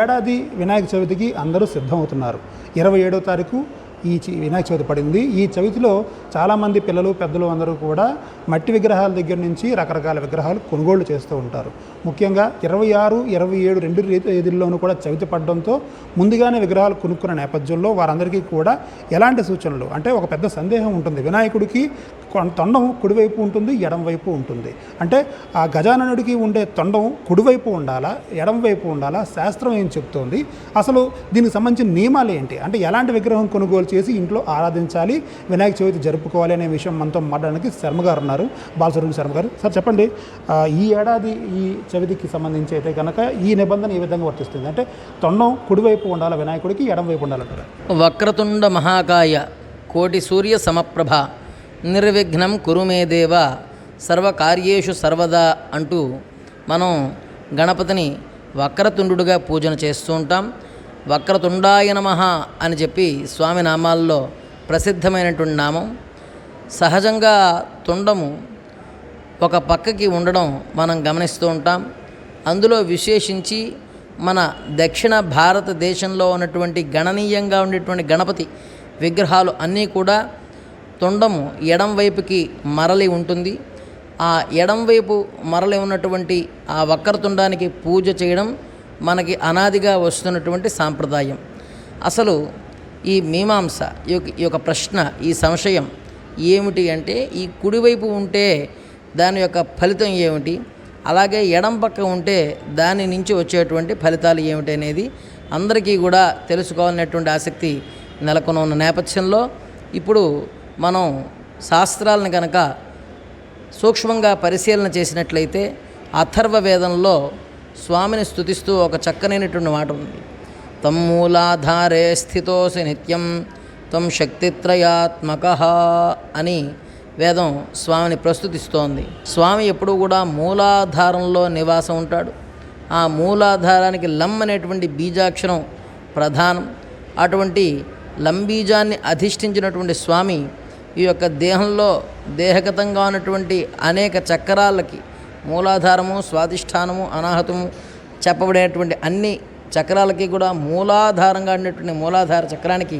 ఏడాది వినాయక చవితికి అందరూ సిద్ధమవుతున్నారు. ఇరవై ఏడో తారీఖు ఈ చి- వినాయక చవితి పడింది. ఈ చవితిలో చాలామంది పిల్లలు పెద్దలు అందరూ కూడా మట్టి విగ్రహాల దగ్గర నుంచి రకరకాల విగ్రహాలు కొనుగోలు చేస్తూ ఉంటారు. ముఖ్యంగా ఇరవై ఆరు ఇరవై ఏడు రెండు తేదీల్లోనూ కూడా చవితి పడడంతో ముందుగానే విగ్రహాలు కొనుక్కున్న నేపథ్యంలో వారందరికీ కూడా ఎలాంటి సూచనలు? అంటే ఒక పెద్ద సందేహం ఉంటుంది. వినాయకుడికి తొండం కుడివైపు ఉంటుంది ఎడంవైపు ఉంటుంది. అంటే ఆ గజాననుడికి ఉండే తొండం కుడివైపు ఉండాలా ఎడంవైపు ఉండాలా శాస్త్రం ఏం చెప్తోంది? అసలు దీనికి సంబంధించిన నియమాలు ఏంటి? అంటే ఎలాంటి విగ్రహం కొనుగోలు చేసి ఇంట్లో ఆరాధించాలి వినాయక చవితి జరుపుకోవాలి అనే విషయం మనతో మాట్లాడడానికి శర్మ గారు ఉన్నారు. బాలసుబ్రహ్మణ్య శర్మ గారు. సార్ చెప్పండి ఈ ఏడాది ఈ చవితికి సంబంధించి అయితే కనుక ఈ నిబంధన ఏ విధంగా వర్తిస్తుంది? అంటే తొండం కుడివైపు ఉండాలి వినాయకుడికి ఎడం వైపు ఉండాలంటారు వక్రతుండ మహాకాయ కోటి సూర్య సమప్రభ నిర్విఘ్నం కురుమేదేవ సర్వకార్యేషు సర్వదా అంటూ మనం గణపతిని వక్రతుండుగా పూజన చేస్తూ ఉంటాం. వక్రతుండాయ నమ అని చెప్పి స్వామి నామాల్లో ప్రసిద్ధమైనటువంటి నామం. సహజంగా తుండము ఒక పక్కకి ఉండడం మనం గమనిస్తూ ఉంటాం. అందులో విశేషించి మన దక్షిణ భారతదేశంలో ఉన్నటువంటి గణనీయంగా ఉండేటువంటి గణపతి విగ్రహాలు అన్నీ కూడా తొండము ఎడం వైపుకి మరలి ఉంటుంది. ఆ ఎడం వైపు మరలి ఉన్నటువంటి ఆ వక్రతుండానికి పూజ చేయడం మనకి అనాదిగా వస్తున్నటువంటి సాంప్రదాయం. అసలు ఈ మీమాంస ఈ యొక్క- ఈ యొక్క ప్రశ్న ఈ సంశయం ఏమిటి అంటే ఈ కుడివైపు ఉంటే దాని యొక్క ఫలితం ఏమిటి? అలాగే ఎడం పక్క ఉంటే దాని నుంచి వచ్చేటువంటి ఫలితాలు ఏమిటి అనేది అందరికీ కూడా తెలుసుకోవాలనేటువంటి ఆసక్తి నెలకొని ఉన్న నేపథ్యంలో ఇప్పుడు మనం శాస్త్రాలను కనుక సూక్ష్మంగా పరిశీలన చేసినట్లయితే అథర్వ వేదంలో స్వామిని స్తుతిస్తూ ఒక చక్కనైనటువంటి మాట ఉంది. తం మూలాధారే స్థితోసి నిత్యం త్వం శక్తిత్రయాత్మక అని వేదం స్వామిని ప్రస్తుతిస్తోంది. స్వామి ఎప్పుడూ కూడా మూలాధారంలో నివాసం ఉంటాడు. ఆ మూలాధారానికి లం అనేటువంటి బీజాక్షరం ప్రధానం. అటువంటి లంబీజాన్ని అధిష్ఠించినటువంటి స్వామి ఈ యొక్క దేహంలో దేహగతంగా ఉన్నటువంటి అనేక చక్రాలకి మూలాధారము స్వాధిష్టానము అనాహతము చెప్పబడేటువంటి అన్ని చక్రాలకి కూడా మూలాధారంగా ఉండేటువంటి మూలాధార చక్రానికి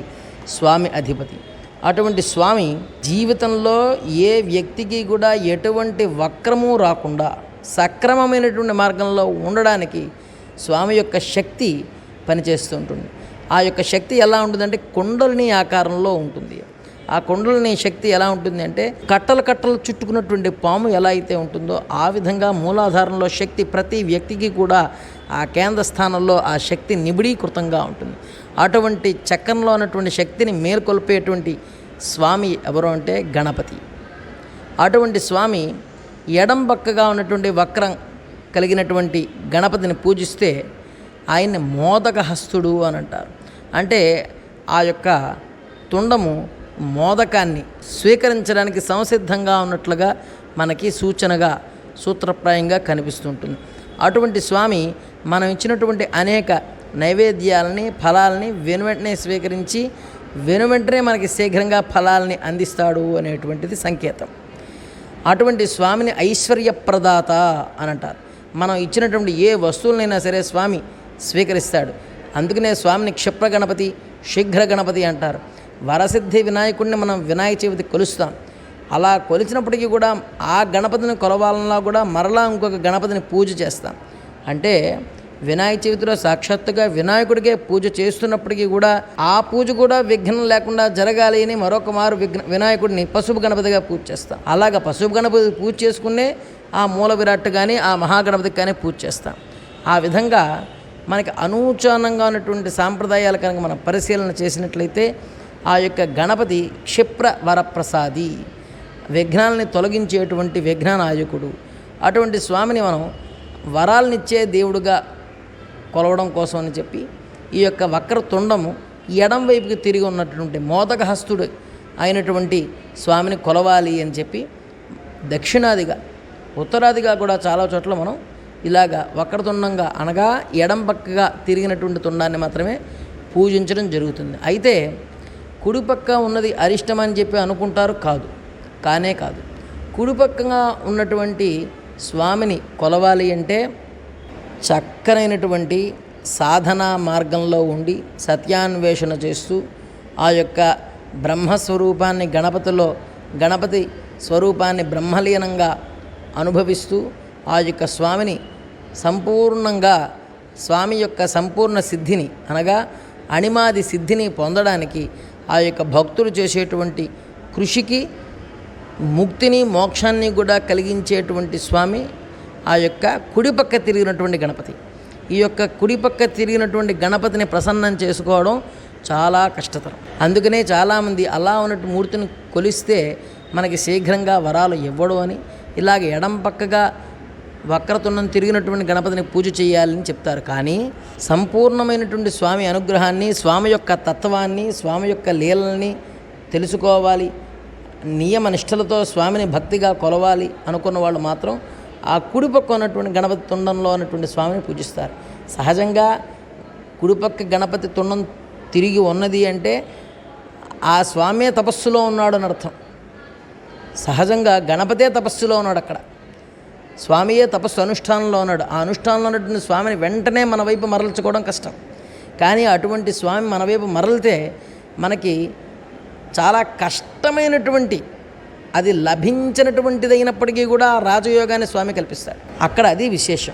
స్వామి అధిపతి. అటువంటి స్వామి జీవితంలో ఏ వ్యక్తికి కూడా ఎటువంటి వక్రము రాకుండా సక్రమమైనటువంటి మార్గంలో ఉండడానికి స్వామి యొక్క శక్తి పనిచేస్తూ ఉంటుంది. ఆ యొక్క శక్తి ఎలా ఉంటుందంటే కుండలిని ఆకారంలో ఉంటుంది. ఆ కుండలని శక్తి ఎలా ఉంటుంది అంటే కట్టలు కట్టలు చుట్టుకున్నటువంటి పాము ఎలా అయితే ఉంటుందో ఆ విధంగా మూలాధారంలో శక్తి ప్రతి వ్యక్తికి కూడా ఆ కేంద్ర స్థానంలో ఆ శక్తి నిబిడీకృతంగా ఉంటుంది. అటువంటి చక్రంలో ఉన్నటువంటి శక్తిని మేల్కొల్పేటువంటి స్వామి ఎవరు అంటే గణపతి. అటువంటి స్వామి ఎడం పక్కగా ఉన్నటువంటి వక్రం కలిగినటువంటి గణపతిని పూజిస్తే ఆయన్ని మోదకహస్తుడు అని అంటారు. అంటే ఆ యొక్క తుండము మోదకాన్ని స్వీకరించడానికి సంసిద్ధంగా ఉన్నట్లుగా మనకి సూచనగా సూత్రప్రాయంగా కనిపిస్తుంటుంది. అటువంటి స్వామి మనం ఇచ్చినటువంటి అనేక నైవేద్యాలని ఫలాలని వెనువెంటనే స్వీకరించి వెనువెంటనే మనకి శీఘ్రంగా ఫలాలని అందిస్తాడు అనేటువంటిది సంకేతం. అటువంటి స్వామిని ఐశ్వర్యప్రదాత అని అంటారు మనం ఇచ్చినటువంటి ఏ వస్తువులనైనా సరే స్వామి స్వీకరిస్తాడు. అందుకనే స్వామిని క్షిప్ర గణపతి శీఘ్ర గణపతి అంటారు. వరసిద్ధి వినాయకుడిని మనం వినాయక చవితి కొలుస్తాం. అలా కొలిచినప్పటికీ కూడా ఆ గణపతిని కొలవాలన్నా కూడా మరలా ఇంకొక గణపతిని పూజ చేస్తాం. అంటే వినాయక చవితిలో సాక్షాత్తుగా వినాయకుడికే పూజ చేస్తున్నప్పటికీ కూడా ఆ పూజ కూడా విఘ్నం లేకుండా జరగాలి అని మరొక మారు విఘ్న వినాయకుడిని పశుపు గణపతిగా పూజ చేస్తాం. అలాగా పశుపు గణపతి పూజ చేసుకునే ఆ మూల విరాట్ కానీ ఆ మహాగణపతికి కానీ పూజ చేస్తాం. ఆ విధంగా మనకి అనూచానంగా ఉన్నటువంటి సాంప్రదాయాలు కనుక మనం పరిశీలన చేసినట్లయితే ఆ యొక్క గణపతి క్షిప్ర వరప్రసాది విఘ్నాలని తొలగించేటువంటి విఘ్ననాయకుడు. అటువంటి స్వామిని మనం వరాలనిచ్చే దేవుడుగా కొలవడం కోసం అని చెప్పి ఈ యొక్క వక్ర తుండము ఎడం వైపుకి తిరిగి ఉన్నటువంటి మోదక హస్తుడు అయినటువంటి స్వామిని కొలవాలి అని చెప్పి దక్షిణాదిగా ఉత్తరాదిగా కూడా చాలా చోట్ల మనం ఇలాగా వక్రతుండంగా అనగా ఎడం పక్కగా తిరిగినటువంటి తుండాన్ని మాత్రమే పూజించడం జరుగుతుంది. అయితే కుడిపక్క ఉన్నది అరిష్టం అని చెప్పి అనుకుంటారు? కాదు. కానే కాదు. కుడిపక్కగా ఉన్నటువంటి స్వామిని కొలవాలి అంటే చక్కనైనటువంటి సాధనా మార్గంలో ఉండి సత్యాన్వేషణ చేస్తూ ఆ యొక్క బ్రహ్మస్వరూపాన్ని గణపతిలో గణపతి స్వరూపాన్ని బ్రహ్మలీనంగా అనుభవిస్తూ ఆ యొక్క స్వామిని సంపూర్ణంగా స్వామి యొక్క సంపూర్ణ సిద్ధిని అనగా అణిమాది సిద్ధిని పొందడానికి ఆ యొక్క భక్తులు చేసేటువంటి కృషికి ముక్తిని మోక్షాన్ని కూడా కలిగించేటువంటి స్వామి ఆ యొక్క కుడిపక్క తిరిగినటువంటి గణపతి. ఈ యొక్క కుడిపక్క తిరిగినటువంటి గణపతిని ప్రసన్నం చేసుకోవడం చాలా కష్టతరం. అందుకనే చాలామంది అలా ఉన్నట్టు మూర్తిని కొలిస్తే మనకి శీఘ్రంగా వరాలు ఇవ్వడు అని ఇలాగ ఎడం పక్కగా వక్రతున్నం తిరిగినటువంటి గణపతిని పూజ చేయాలని చెప్తారు. కానీ సంపూర్ణమైనటువంటి స్వామి అనుగ్రహాన్ని స్వామి యొక్క తత్వాన్ని స్వామి యొక్క లీలల్ని తెలుసుకోవాలి. నియమ నిష్టలతో స్వామిని భక్తిగా కొలవాలి అనుకున్న వాళ్ళు మాత్రం ఆ కుడిపక్క ఉన్నటువంటి గణపతి తుండంలో ఉన్నటువంటి స్వామిని పూజిస్తారు. సహజంగా కుడిపక్క గణపతి తుండం తిరిగి ఉన్నది అంటే ఆ స్వామే తపస్సులో ఉన్నాడు అని అర్థం. సహజంగా గణపతే తపస్సులో ఉన్నాడు అక్కడ. స్వామియే తపస్సు అనుష్ఠానంలో ఉన్నాడు. ఆ అనుష్ఠానంలో ఉన్నటువంటి స్వామిని వెంటనే మన వైపు మరల్చుకోవడం కష్టం. కానీ అటువంటి స్వామి మన వైపు మరలితే మనకి చాలా కష్టమైనటువంటి అది లభించినటువంటిది అయినప్పటికీ కూడా రాజయోగాన్ని స్వామి కల్పిస్తాడు అక్కడ అది విశేషం.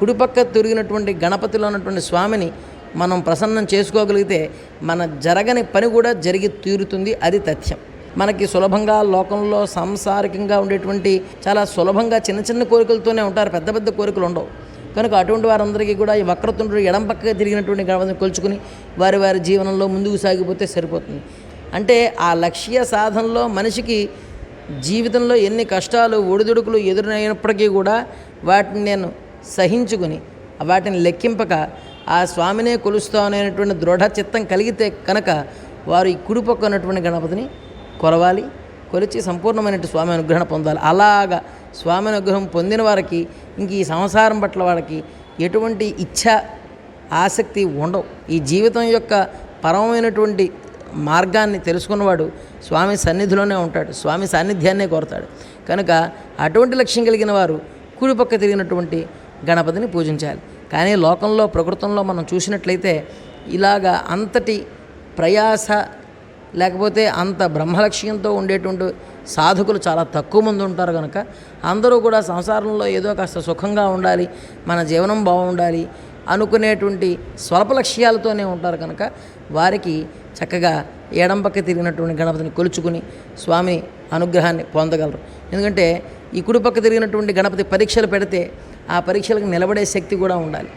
కుడిపక్క తిరిగినటువంటి గణపతిలో ఉన్నటువంటి స్వామిని మనం ప్రసన్నం చేసుకోగలిగితే మన జరగని పని కూడా జరిగి తీరుతుంది అది తథ్యం. మనకి సులభంగా లోకంలో సాంసారికంగా ఉండేటువంటి చాలా సులభంగా చిన్న చిన్న కోరికలతోనే ఉంటారు. పెద్ద పెద్ద కోరికలు ఉండవు కనుక అటువంటి వారందరికీ కూడా ఈ వక్రతుండ్రుడు ఎడం పక్కగా తిరిగినటువంటి గణపతిని కొలుచుకుని వారి వారి జీవనంలో ముందుకు సాగిపోతే సరిపోతుంది. అంటే ఆ లక్ష్య సాధనలో మనిషికి జీవితంలో ఎన్ని కష్టాలు ఒడిదుడుకులు ఎదురైనప్పటికీ కూడా వాటిని నేను సహించుకుని వాటిని లెక్కింపక ఆ స్వామినే కొలుస్తాననేటువంటి దృఢ చిత్తం కలిగితే కనుక వారు ఈ కుడిపక్క ఉన్నటువంటి గణపతిని కొలవాలి కొలిచి సంపూర్ణమైన స్వామి అనుగ్రహణ పొందాలి. అలాగా స్వామి అనుగ్రహం పొందిన వారికి ఇంక ఈ సంసారం పట్ల వారికి ఎటువంటి ఇచ్ఛ ఆసక్తి ఉండవు. ఈ జీవితం యొక్క పరమైనటువంటి మార్గాన్ని తెలుసుకున్నవాడు స్వామి సన్నిధిలోనే ఉంటాడు స్వామి సాన్నిధ్యాన్నే కోరతాడు. కనుక అటువంటి లక్ష్యం కలిగిన వారు కుడిపక్క తిరిగినటువంటి గణపతిని పూజించాలి. కానీ లోకంలో ప్రకృతంలో మనం చూసినట్లయితే ఇలాగా అంతటి ప్రయాస లేకపోతే అంత బ్రహ్మలక్ష్యంతో ఉండేటువంటి సాధకులు చాలా తక్కువ మంది ఉంటారు కనుక అందరూ కూడా సంసారంలో ఏదో కాస్త సుఖంగా ఉండాలి మన జీవనం బాగుండాలి అనుకునేటువంటి స్వల్ప లక్ష్యాలతోనే ఉంటారు కనుక వారికి చక్కగా ఎడం పక్క తిరిగినటువంటి గణపతిని కొలుచుకుని స్వామి అనుగ్రహాన్ని పొందగలరు. ఎందుకంటే ఈ కుడి పక్క తిరిగినటువంటి గణపతి పరీక్షలు పెడితే ఆ పరీక్షలకు నిలబడే శక్తి కూడా ఉండాలి.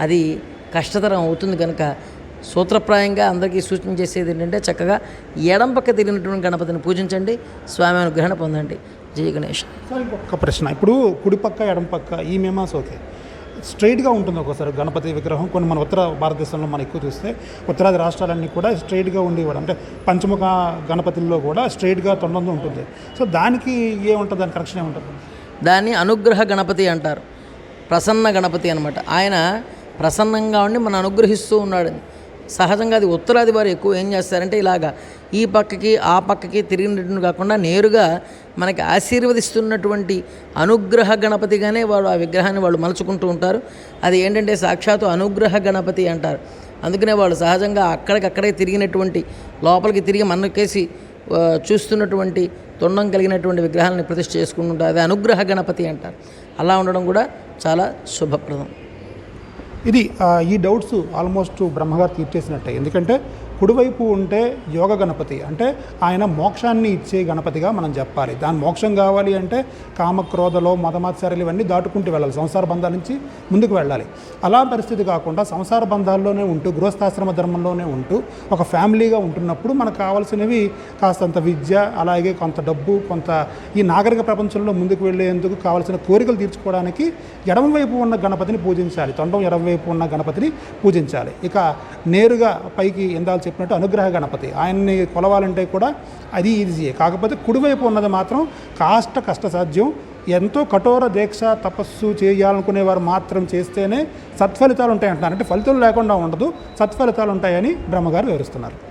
అది కష్టతరం అవుతుంది కనుక సూత్రప్రాయంగా అందరికీ సూచన చేసేది ఏంటంటే చక్కగా ఎడం పక్క తిరిగినటువంటి గణపతిని పూజించండి స్వామి అనుగ్రహణ పొందండి. జయ గణేష్. ఇంకొక ప్రశ్న. ఇప్పుడు కుడిపక్క ఎడం పక్క ఈ మేమాస్ ఓకే. స్ట్రైట్గా ఉంటుంది ఒకసారి గణపతి విగ్రహం. కొన్ని మన ఉత్తర భారతదేశంలో మనం ఎక్కువ చూస్తే ఉత్తరాది రాష్ట్రాలన్నీ కూడా స్ట్రైట్గా ఉండేవాడు అంటే పంచముఖ గణపతుల్లో కూడా స్ట్రైట్గా తొండంతో ఉంటుంది. సో దానికి ఏముంటుంది? దాని కరెక్షన్ ఏముంటుంది? దాన్ని అనుగ్రహ గణపతి అంటారు. ప్రసన్న గణపతి అనమాట ఆయన ప్రసన్నంగా ఉండి మనం అనుగ్రహిస్తూ ఉన్నాడు సహజంగా అది ఉత్తరాది వారు ఎక్కువ ఏం చేస్తారంటే ఇలాగా ఈ పక్కకి ఆ పక్కకి తిరిగినట్టు కాకుండా నేరుగా మనకి ఆశీర్వదిస్తున్నటువంటి అనుగ్రహ గణపతిగానే వాడు ఆ విగ్రహాన్ని వాళ్ళు మలుచుకుంటూ ఉంటారు. అది ఏంటంటే సాక్షాత్తు అనుగ్రహ గణపతి అంటారు. అందుకనే వాళ్ళు సహజంగా అక్కడికక్కడే తిరిగినటువంటి లోపలికి తిరిగి మనకేసి చూస్తున్నటువంటి తొండం కలిగినటువంటి విగ్రహాలను ప్రతిష్ఠ చేసుకుంటుంటారు అది అనుగ్రహ గణపతి అంటారు. అలా ఉండడం కూడా చాలా శుభప్రదం. ఇది ఈ డౌట్స్ ఆల్మోస్ట్ బ్రహ్మగారు తీర్చేసినట్టే. ఎందుకంటే కుడివైపు ఉంటే యోగ గణపతి అంటే ఆయన మోక్షాన్ని ఇచ్చే గణపతిగా మనం చెప్పాలి. దాని మోక్షం కావాలి అంటే కామక్రోధలో మతమాత్సర్యలు ఇవన్నీ దాటుకుంటూ వెళ్ళాలి. సంసార బంధాల నుంచి ముందుకు వెళ్ళాలి. అలా పరిస్థితి కాకుండా సంసార బంధాల్లోనే ఉంటూ గృహస్థాశ్రమ ధర్మంలోనే ఉంటూ ఒక ఫ్యామిలీగా ఉంటున్నప్పుడు మనకు కావాల్సినవి కాస్తంత విద్య అలాగే కొంత డబ్బు కొంత ఈ నాగరిక ప్రపంచంలో ముందుకు వెళ్ళేందుకు కావాల్సిన కోరికలు తీర్చుకోవడానికి ఎడమవైపు ఉన్న గణపతిని పూజించాలి. తొండం ఎడమవైపు ఉన్న గణపతిని పూజించాలి. ఇక నేరుగా పైకి ఎందాల్సి చెప్పినట్టు అనుగ్రహ గణపతి. ఆయన్ని కొలవాలంటే కూడా అది ఈజీయే. కాకపోతే కుడివైపు ఉన్నది మాత్రం కాస్త కష్టసాధ్యం. ఎంతో కఠోర దీక్ష తపస్సు చేయాలనుకునే వారు మాత్రం చేస్తేనే సత్ఫలితాలు ఉంటాయి అంటున్నారు అంటే ఫలితాలు లేకుండా ఉండదు సత్ఫలితాలు ఉంటాయని బ్రహ్మగారు వివరిస్తున్నారు.